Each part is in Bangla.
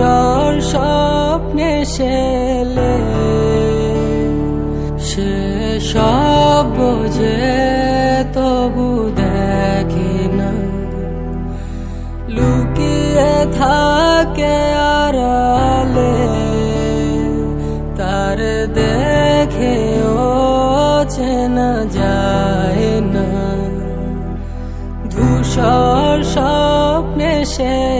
ধূসর স্বপ্নে শেলে সে সব বোঝে, তবু দেখে না। লুকিয়ে থাকে আড়ালে, তার দেখে ও চেনা যায় না। ধূসর স্বপ্নে শেলে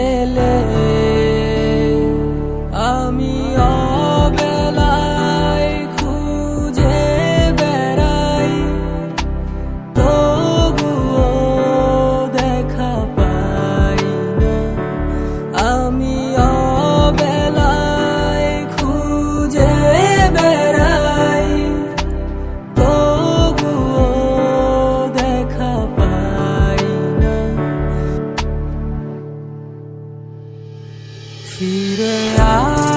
你的爱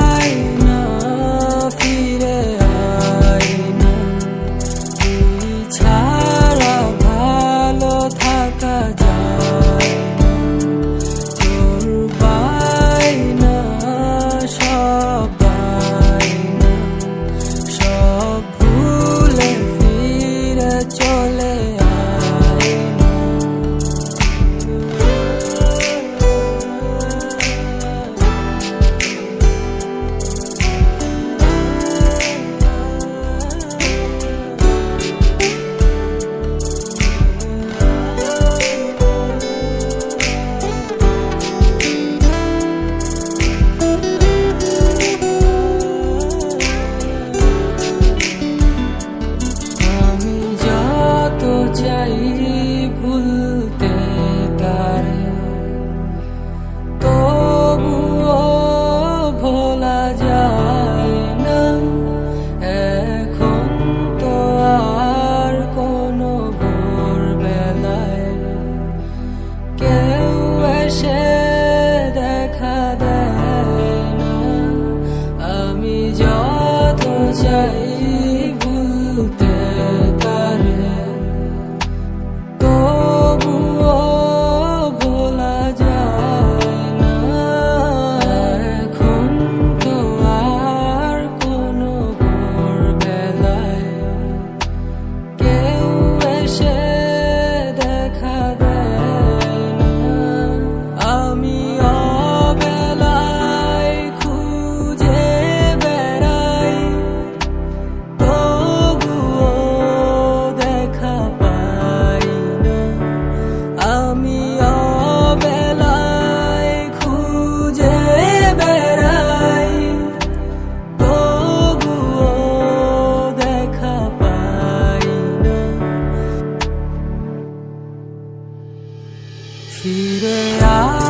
记得呀。